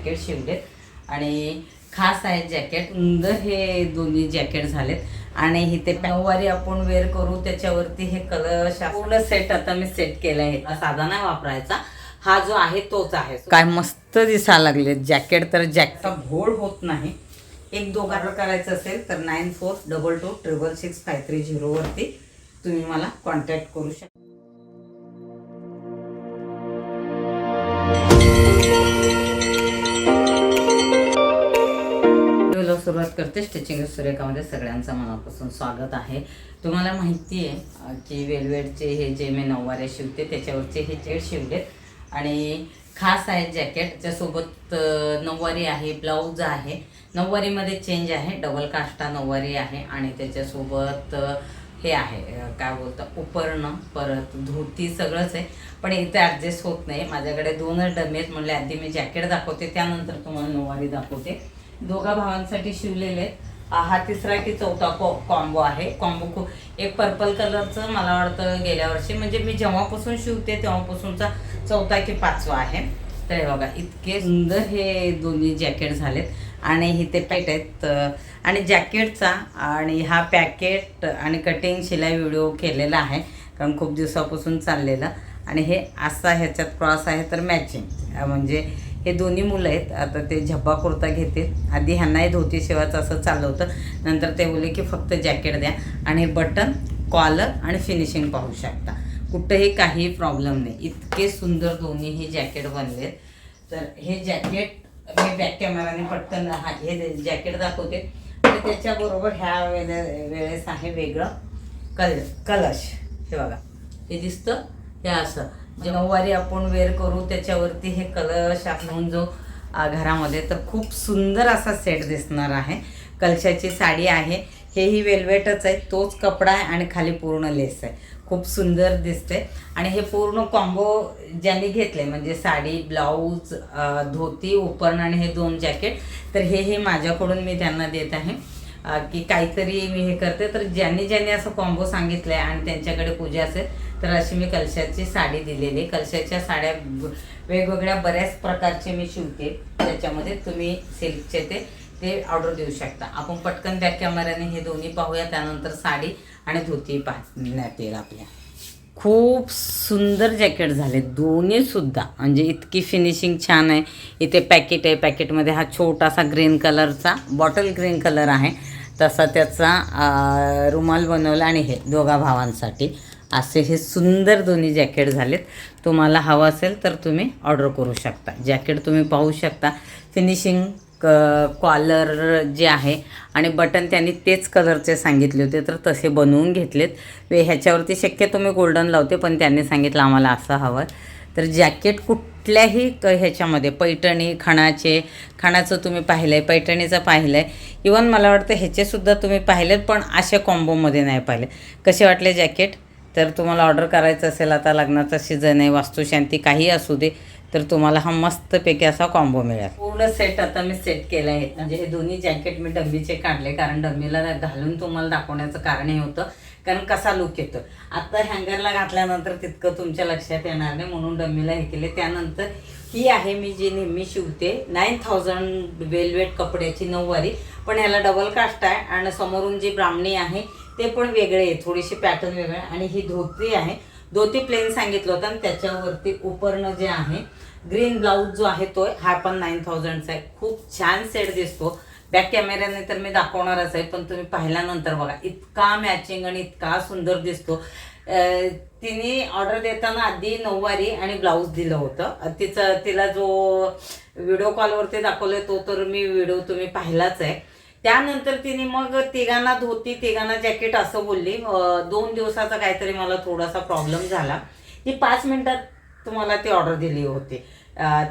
Jacket शिवलेत. आणि खास आहेत जॅकेट सुंदर हे दोन्ही जॅकेट झालेत. आणि इथे नऊवारी आपण वेअर करू त्याच्यावरती हे कलश पूर्ण सेट आता मी सेट केला आहे साधा नाही वापरायचा. हा जो आहे तोच आहे. काय मस्त दिसायला लागले जॅकेट तर जॅकेटचा घोळ होत नाही. एक दोघांना करायचं असेल तर nine four double two triple six five three झिरोवरती तुम्ही मला कॉन्टॅक्ट करू शकता. सुरुवात करते स्टिचिंग सुरेखामध्ये सगळ्यांचं मनापासून स्वागत आहे. तुम्हाला माहिती आहे की वेलवेटचे हे जे मी नऊवारे शिवते त्याच्यावरचे हे जेड शिवलेत आणि खास आहे जॅकेट त्याच्यासोबत नऊवारी आहे ब्लाऊज आहे. नऊवारीमध्ये चेंज आहे डबल काष्टा नऊवारी आहे आणि त्याच्यासोबत हे आहे काय बोलतं उपरणं परत धोती सगळंच आहे. पण इथे ॲडजस्ट होत नाही. माझ्याकडे दोनच डबे आहेत. म्हणले आधी मी जॅकेट दाखवते त्यानंतर तुम्हाला नऊवारी दाखवते. दोघा भावांसाठी शिवलेले आहेत. हा तिसरा की चौथा कॉ कॉम्बो आहे. कॉम्बो खूप एक पर्पल कलरचं मला वाटतं गेल्या वर्षी. म्हणजे मी जेव्हापासून शिवते तेव्हापासूनचा चौथा की पाचवा आहे. तर हे बघा इतके सुंदर हे दोन्ही जॅकेट झालेत. आणि इथे पॅट आहेत. आणि जॅकेटचा आणि हा पॅकेट आणि कटिंग शिलाई व्हिडिओ केलेला आहे. कारण खूप दिवसापासून चाललेला. आणि हे असा ह्याच्यात क्रॉस आहे तर मॅचिंग म्हणजे हे दोन्ही मुलं आहेत. आता ते झब्बा कुर्ता घेतील. आधी ह्यांनाही धोती शिवायचं असं चाललं होतं नंतर ते बोलले की फक्त जॅकेट द्या आणि बटन कॉलर आणि फिनिशिंग पाहू शकता. कुठंही काही प्रॉब्लेम नाही. इतके सुंदर दोन्ही हे जॅकेट बनले तर हे जॅकेट मी बॅक कॅमेराने पटकन हा हे जॅकेट दाखवते. आणि त्याच्याबरोबर ह्या वेळे वेळेस आहे वेगळं कल कलश. हे बघा. हे दिसतं? हे असं. नऊवारी आपण वेअर करू त्याच्यावरती हे कलश आपण जो घरामध्ये तर खूप सुंदर असा सेट दिसणार आहे. कलशाची साडी आहे. हेही वेल्वेटच आहे. तोच कपडा आहे आणि खाली पूर्ण लेस आहे. खूप सुंदर दिसते. आणि हे पूर्ण कॉम्बो ज्यांनी घेतले म्हणजे साडी ब्लाऊज धोती उपरण आणि हे दोन जॅकेट तर हे हे माझ्याकडून मी त्यांना देत आहे. की काहीतरी मी हे करते. तर ज्यांनी ज्यांनी असं कॉम्बो सांगितलं आहे आणि त्यांच्याकडे पूजा असेल तर अशी मी कलशाची साडी दिलेली. आहे कलशाच्या साड्या वेगवेगळ्या बऱ्याच प्रकारचे मी शिवते. त्याच्यामध्ये तुम्ही सिल्कचे ते ते ऑर्डर देऊ शकता. आपण पटकन बॅक कॅमेऱ्याने हे दोन्ही पाहूया. त्यानंतर साडी आणि धोती पाहण्यात येईल आपल्या. खूप सुंदर जॅकेट झाले. दोन्ही सुद्धा. म्हणजे इतकी फिनिशिंग छान आहे. इथे पॅकेट आहे. पॅकेटमध्ये हा छोटासा ग्रीन कलरचा बॉटल ग्रीन कलर आहे. तसा त्याचा रुमाल बनवला आणि हे दोघा भावांसाठी. असे हे सुंदर दोन्ही जॅकेट झालेत. तुम्हाला हवं असेल तर तुम्ही ऑर्डर करू शकता. जॅकेट तुम्ही पाहू शकता. फिनिशिंग क कॉलर जे आहे आणि बटन त्यांनी तेच कलरचे सांगितले होते तर तसे बनवून घेतलेत. वे ह्याच्यावरती शक्यतो मी गोल्डन लावते पण त्यांनी सांगितलं आम्हाला असं हवं तर जॅकेट कुठल्याही क ह्याच्यामध्ये पैठणी खणाचे खणाचं तुम्ही पाहिलं आहे पैठणीचं पाहिलं आहे इवन मला वाटतं ह्याचेसुद्धा तुम्ही पाहिलेत पण अशा कॉम्बोमध्ये नाही पाहिले. कसे वाटले जॅकेट? तर तुम्हाला ऑर्डर करायचं असेल आता लग्नाचा सीझन आहे वास्तुशांती काही असू दे. तर तुम्हाला हा मस्तपैकी असा कॉम्बो मिळेल. पूर्ण सेट आता मी सेट केला आहे म्हणजे हे दोन्ही जॅकेट मी डब्बीचे काढले कारण डम्मीला घालून तुम्हाला दाखवण्याचं कारण हे होतं. कारण कसा लुक येतो. आता हँगरला घातल्यानंतर तितकं तुमच्या लक्षात येणार नाही म्हणून डम्मीला हे केले. त्यानंतर ही आहे मी जी नेहमी शिवते. नाईन थाउजंड वेलवेट कपड्याची नऊवारी. पण ह्याला डबल कास्ट आहे आणि समोरून जी ब्राह्मणी आहे ते पण वेगळे आहे. थोडीशी पॅटर्न वेगळे आणि ही धोती आहे. धोती प्लेन सांगितलं होतं आणि त्याच्यावरती उपरणं जे आहे ग्रीन ब्लाऊज जो आहे तो आहे, हा पण नाईन थाउजंडचा आहे. खूप छान सेट दिसतो. बॅक कॅमेऱ्याने तर मी दाखवणारच आहे पण तुम्ही पाहिल्यानंतर बघा इतका मॅचिंग आणि इतका सुंदर दिसतो. तिने ऑर्डर देताना आधी नऊवारी आणि ब्लाऊज दिलं होतं. तिचं तिला जो व्हिडिओ कॉलवरती दाखवलं तो तर मी व्हिडिओ तुम्ही पाहिलाच आहे. त्यानंतर तिने मग तिघांना धोती तिघांना जॅकेट असं बोलली. दोन दिवसाचा काहीतरी मला थोडासा प्रॉब्लेम झाला. ती पाच मिनिटात तुम्हाला ती ऑर्डर दिली होती.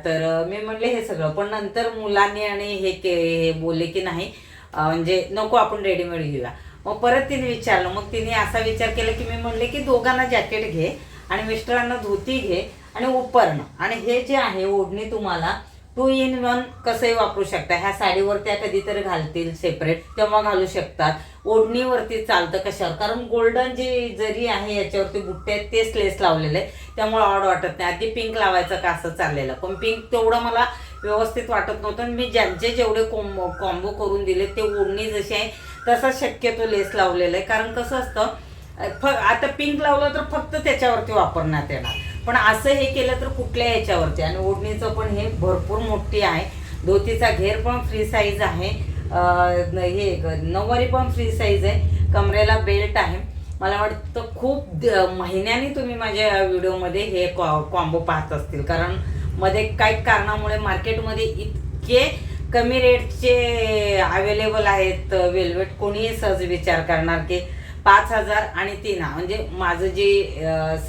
तर मी म्हणले हे सगळं. पण नंतर मुलांनी आणि हे के हे बोलले की नाही म्हणजे नको आपण रेडीमेड घेऊया. मग परत तिने विचारलं. मग तिने असा विचार केला की मी म्हणले की दोघांना जॅकेट घे आणि मिस्टरांना धोती घे आणि उपरणं आणि हे जे आहे ओढणी तुम्हाला टू इन वन कसंही वापरू शकता. ह्या साडीवर त्या कधीतरी घालतील सेपरेट तेव्हा घालू शकतात. ओढणीवरती चालतं कशावर? कारण गोल्डन जी जरी आहे याच्यावरती बुट्टे आहेत तेच लेस लावलेले आहे त्यामुळे ऑड वाटत नाही. आधी पिंक लावायचं का असं चाललेलं. पण पिंक तेवढं मला व्यवस्थित वाटत नव्हतं आणि मी ज्यांचे जेवढे कोंबो कॉम्बो करून दिले ते ओढणी जशी आहे तसा शक्यतो लेस लावलेला आहे. कारण कसं असतं फ आता पिंक लावलं तर फक्त त्याच्यावरती वापरण्यात येणार. पण असं हे केलं तर कुठल्या याच्यावरती? आणि ओढणीचं पण हे भरपूर मोठी आहे. धोतीचा घेर पण फ्री साईज आहे. हे नऊवारी पण फ्री साईज आहे. कमरेला बेल्ट आहे. मला वाटतं खूप द- महिन्यांनी तुम्ही माझ्या व्हिडिओमध्ये हे कॉ कॉम्बो पाहत असतील. कारण मध्ये काही कारणामुळे मार्केटमध्ये इतके कमी रेटचे अवेलेबल आहेत वेल्वेट कोणीही सहज विचार करणार की पाच हजार आणि तीन म्हणजे माझं जे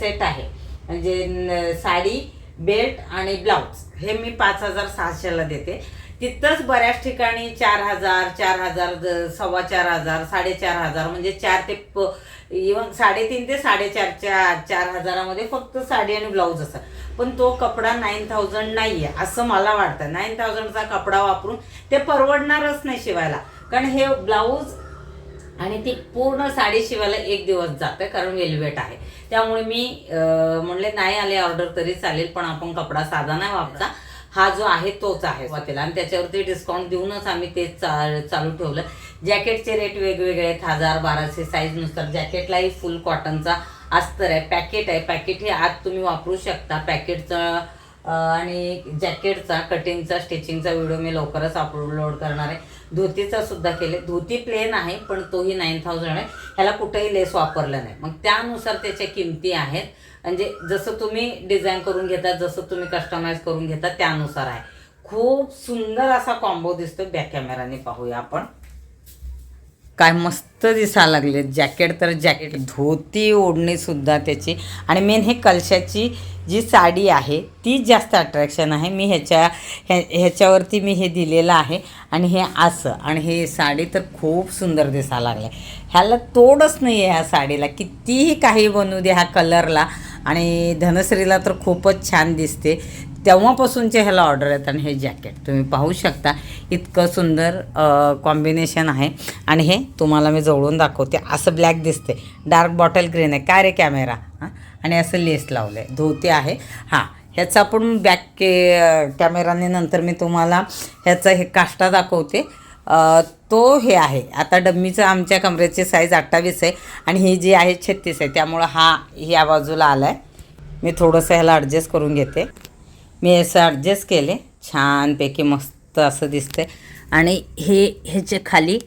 सेट आहे म्हणजे साडी बेल्ट आणि ब्लाऊज हे मी पाच हजार सहाशेला देते. तिथंच बऱ्याच ठिकाणी चार हजार चार हजार सव्वा चार हजार साडेचार हजार म्हणजे चार ते प इवन साडेतीन ते साडेचारच्या चार हजारामध्ये फक्त साडी आणि ब्लाऊज असतात. पण तो कपडा नाईन थाउजंड नाही आहे असं मला वाटतं. नाईन थाउजंडचा कपडा वापरून ते परवडणारच नाही शिवायला. कारण हे ब्लाऊज आणि ती पूर्ण साडी शिवायला एक दिवस जाते कारण वेलवेट आहे. त्यामुळे मी म्हणले नाही आले ऑर्डर तरी चालेल पण आपण कपडा साधा नाही वापरता. हा जो आहे तोच आहे सुरुवातीला आणि त्याच्यावरती डिस्काउंट देऊनच आम्ही ते चा चालू ठेवलं. जॅकेटचे रेट वेगवेगळे आहेत हजार बाराशे साईजनुसार जॅकेटलाही फुल कॉटनचा अस्तर आहे पॅकेट आहे. पॅकेट हे आत तुम्ही वापरू शकता. पॅकेटचं आणि जॅकेटचा कटिंगचा स्टिचिंगचा व्हिडिओ मी लवकरच अपलोड करणार आहे. धोतीचा सुद्धा केले. धोती प्लेन आहे पण तोही नाईन थाउजंड आहे. ह्याला कुठेही लेस वापरलं नाही. मग त्यानुसार त्याच्या किमती आहेत. म्हणजे जसं तुम्ही डिझाईन करून घेता जसं तुम्ही कस्टमाइज करून घेता त्यानुसार आहे. खूप सुंदर असा कॉम्बो दिसतो बॅक कॅमेराने पाहूया आपण. काय मस्त दिसायला लागले जॅकेट तर जॅकेट धोती ओढणीसुद्धा त्याची. आणि मेन हे कलशाची जी साडी आहे ती जास्त अट्रॅक्शन आहे. मी ह्याच्या ह्या ह्याच्यावरती मी हे दिलेलं आहे. आणि हे असं आणि हे साडी तर खूप सुंदर दिसायला लागलं. ह्याला तोडच नाही आहे ह्या साडीला. कितीही काही बनवू दे ह्या कलरला आणि धनश्रीला तर खूपच छान दिसते. तेव्हापासूनचे ह्याला ऑर्डर आहेत आणि हे जॅकेट तुम्ही पाहू शकता इतकं सुंदर कॉम्बिनेशन आहे. आणि हे तुम्हाला मी जवळून दाखवते. असं ब्लॅक दिसते. डार्क बॉटल ग्रीन आहे. काय रे कॅमेरा हां? आणि असं लेस लावलं आहे धोती आहे. हां ह्याचा पण बॅक के कॅमेराने नंतर मी तुम्हाला ह्याचा हे काष्टा दाखवते. तो हे आहे. आता डम्मीचं आमच्या कमरेची साईज अठ्ठावीस आहे आणि ही जी आहे छत्तीस आहे. त्यामुळं हा या बाजूला आला आहे मी थोडंसं ह्याला ॲडजस्ट करून घेते. मी असं ॲडजस्ट केले. छानपैकी मस्त असं दिसतंय. आणि हे ह्याच्या खाली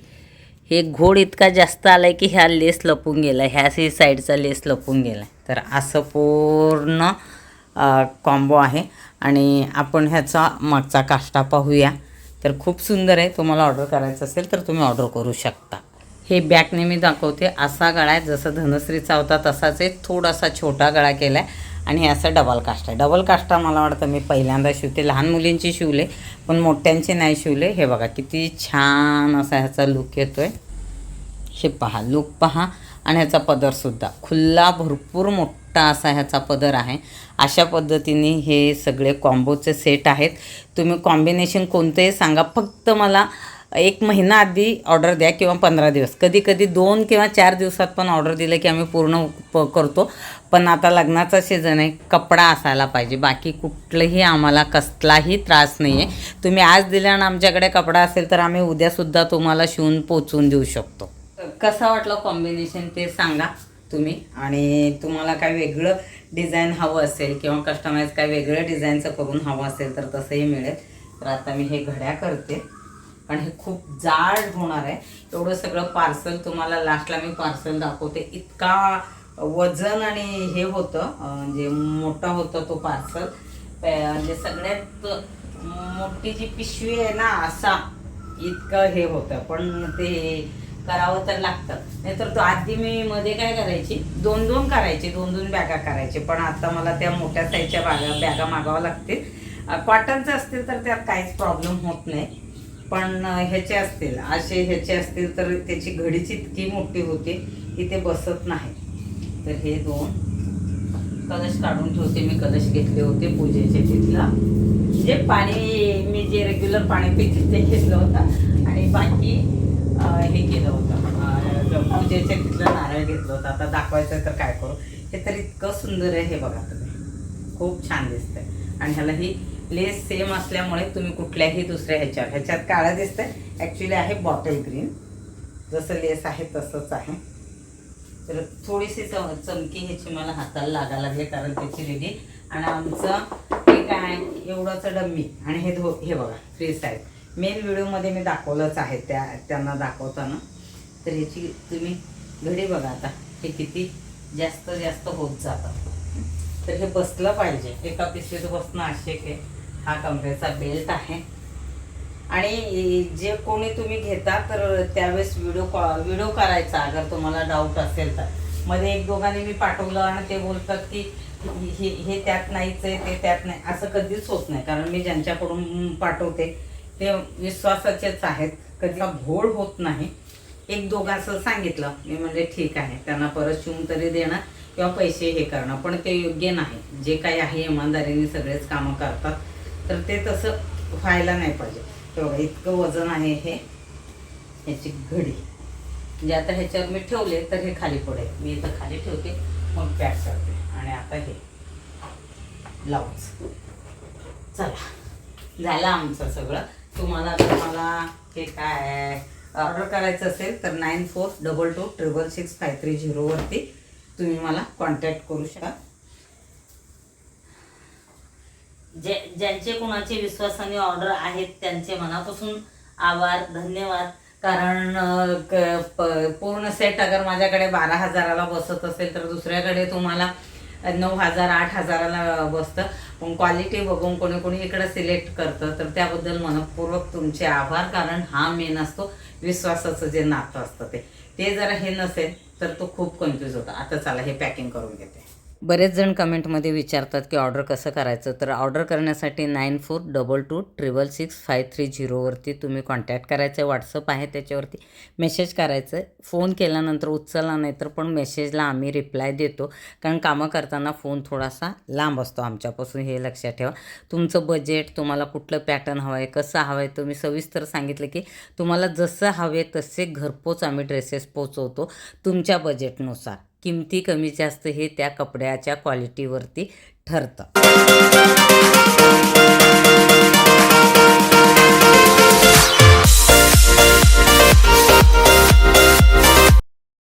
हे घोड इतका जास्त आला आहे की ह्या लेस लपून गेला ह्या सी साईडचा लेस लपून गेला आहे तर असं पूर्ण कॉम्बो आहे. आणि आपण ह्याचा मागचा काष्टा पाहूया. तर खूप सुंदर आहे. तुम्हाला ऑर्डर करायचं असेल तर तुम्ही ऑर्डर करू शकता. हे बॅकने मी दाखवते. असा गळा आहे जसं धनश्रीचा होता तसाच एक थोडासा छोटा गळा केला आहे आणि हे डबल काष्ट आहे. डबल काष्टा मला वाटतं मी पहिल्यांदा शिवते. लहान मुलींची शिवले पण मोठ्यांचे नाही शिवले. हे बघा किती छान असा ह्याचा लुक येतो आहे हे पहा लुक पहा. आणि ह्याचा पदरसुद्धा खुल्ला भरपूर मोठा असा ह्याचा पदर आहे. अशा पद्धतीने हे सगळे कॉम्बोचे सेट आहेत. तुम्ही कॉम्बिनेशन कोणतंही सांगा. फक्त मला एक महिना आधी ऑर्डर द्या किंवा पंधरा दिवस. कधी कधी दोन किंवा चार दिवसात पण ऑर्डर दिलं की आम्ही पूर्ण प करतो. पण आता लग्नाचा सीझन आहे. कपडा असायला पाहिजे. बाकी कुठलंही आम्हाला कसलाही त्रास नाही आहे तुम्ही आज दिला आणि आमच्याकडे कपडा असेल तर आम्ही उद्यासुद्धा तुम्हाला शिवून पोचवून देऊ शकतो. कसं वाटलं कॉम्बिनेशन ते सांगा तुम्ही. आणि तुम्हाला काय वेगळं डिझाईन हवं असेल किंवा कस्टमाइज काय वेगळं डिझाईनचं करून हवं असेल तर तसंही मिळेल. तर आता मी हे घड्या करते. कारण हे खूप जाड होणार आहे. एवढं सगळं पार्सल तुम्हाला लास्टला मी पार्सल दाखवते. इतका वजन आणि हे होतं म्हणजे मोठा होतं तो पार्सल म्हणजे सगळ्यात मोठी जी पिशवी आहे ना असा इतकं हे होतं. पण ते करावं तर लागतं. नाहीतर तो आधी मी मध्ये काय करायची? दोन दोन करायचे दोन दोन बॅगा करायचे. पण आता मला त्या मोठ्या साईजच्या बॅगा बॅगा मागाव्या लागतील. कॉटनचं असतील तर त्यात काहीच प्रॉब्लेम होत नाही. पण ह्याचे असतील असे ह्याचे असतील तर त्याची घडीच इतकी मोठी होते की ते बसत नाही. तर हे दोन कलश काढून ठेवते मी कलश घेतले होते पूजेचे तिथला. जे पाणी मी जे रेग्युलर पाणी पिते ते घेतलं होतं आणि बाकी हे केलं होतं. पूजेच्या पूजेचे तिथलं नारळ घेतलं होतं. आता दाखवायचं तर काय करू? हे तर इतकं सुंदर आहे हे बघा तुम्ही. खूप छान दिसतंय. आणि ह्याला ही लेस सेम असल्यामुळे तुम्ही कुठल्याही दुसऱ्या ह्याच्यावर. ह्याच्यात काळं दिसतंय. ॲक्च्युली आहे बॉटल ग्रीन जसं लेस आहे तसंच आहे. तर थोडीशी चम चमकी ह्याची मला हाताला लागा लागली कारण त्याची रेडी आणि आमचं हे काय एवढंच डम्मी आणि हे धो हे बघा फ्री साईज मेन व्हिडिओमध्ये मी दाखवलंच आहे त्या त्यांना दाखवताना. तर ह्याची तुम्ही घडी बघा आता. हे किती जास्त जास्त होत जातं. तर हे बसलं पाहिजे. एका पिशवीत बसणं आवश्यक आहे. हा कमरेचा बेल्ट आहे. आणि जे कोणी तुम्ही घेता तर त्यावेळेस व्हिडिओ कॉ व्हिडिओ करायचा अगर तुम्हाला डाऊट असेल तर. मध्ये एक दोघांनी मी पाठवलं आणि ते बोलतात की हे हे त्यात नाहीच आहे ते त्यात नाही. असं कधीच होत नाही कारण मी ज्यांच्याकडून पाठवते ते विश्वासाचेच आहेत. कधी घोळ होत नाही. एक दोघांचं सांगितलं मी म्हणजे ठीक आहे त्यांना परत शिवून तरी देणं किंवा पैसे हे करणं. पण ते योग्य नाही. जे काही आहे इमानदारीने सगळेच कामं करतात. तर ते तसं व्हायला नाही पाहिजे. तेवढं इतकं वजन आहे हे ह्याची घडी. म्हणजे आता ह्याच्यावर मी ठेवले तर हे खाली पडेल. मी इथं खाली ठेवते मग पॅक करते. आणि आता हे ब्लाऊज चला. झालं आमचं सगळं. तुम्हाला जर मला हे काय ऑर्डर करायचं असेल तर nine four double two triple six five three झिरोवरती तुम्ही मला कॉन्टॅक्ट करू शकता. जे ज्यांचे कोणाचे विश्वासाने ऑर्डर आहेत त्यांचे मनापासून आभार धन्यवाद. कारण क- प- पूर्ण सेट अगर माझ्याकडे बारा हजाराला बसत असेल तर दुसऱ्याकडे तुम्हाला नऊ हजार आठ हजाराला बसतं. पण क्वालिटी बघून कोणी कोणी इकडं सिलेक्ट करतं तर त्याबद्दल मनपूर्वक तुमचे आभार. कारण हा मेन असतो विश्वासाचं जे नातं असतं ते. ते जर हे नसेल तर तो खूप कन्फ्यूज होता. आता चला हे पॅकिंग करून घेते. बरेच जण कमेंटमध्ये विचारतात की ऑर्डर कसं करायचं? तर ऑर्डर करण्यासाठी nine four double two triple six five three झिरोवरती तुम्ही कॉन्टॅक्ट करायचं. व्हॉट्सअप आहे त्याच्यावरती. मेसेज करायचं. फोन केल्यानंतर उचलला नाही तर पण मेसेजला आम्ही रिप्लाय देतो. कारण कामं करताना फोन थोडासा लांब असतो आमच्यापासून हे लक्षात ठेवा. तुमचं बजेट तुम्हाला कुठलं पॅटर्न हवं आहे कसं हवं आहे तुम्ही सविस्तर सांगितलं की तुम्हाला जसं हवे तसे घरपोच आम्ही ड्रेसेस पोचवतो तुमच्या बजेटनुसार किमती कमी जास्त हे त्या कपड्याच्या क्वालिटीवरती ठरतं.